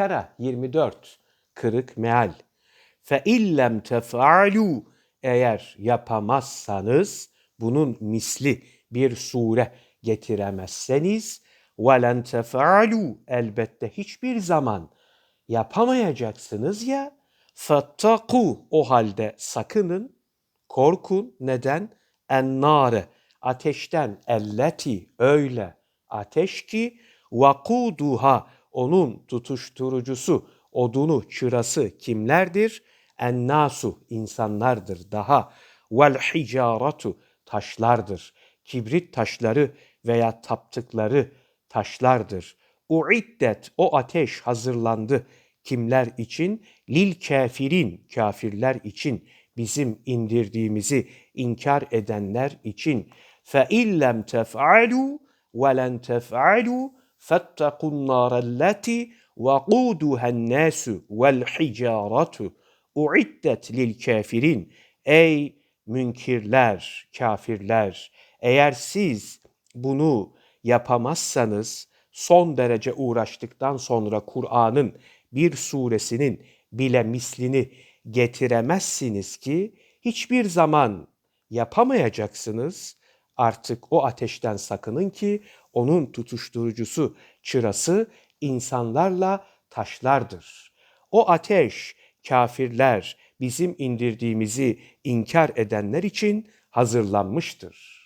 Bakara 24 kırık meal. Fe illem tef'alu. Eğer yapamazsanız bunun misli bir sure getiremezseniz velen tef'alu. Elbette hiçbir zaman yapamayacaksınız ya. Fattaku o halde sakının korkun. Neden? Ennare. Ateşten elleti. Öyle ateş ki vakuduha onun tutuşturucusu odunu çırası kimlerdir? Ennasu insanlardır daha. Vel hicaratu taşlardır. Kibrit taşları veya taptıkları taşlardır. Uiddet o ateş hazırlandı kimler için? Lil kafirin kafirler için bizim indirdiğimizi inkar edenler için. Fe illem tef'alu ve len tef'alu fettakun narelleti وقودها الناس والحجارة uiddet lil kafirin ey münkirler, kafirler eğer siz bunu yapamazsanız son derece uğraştıktan sonra Kur'an'ın bir suresinin bile mislini getiremezsiniz ki hiçbir zaman yapamayacaksınız. Artık o ateşten sakının ki onun tutuşturucusu, çırası insanlarla taşlardır. O ateş kafirler bizim indirdiğimizi inkar edenler için hazırlanmıştır.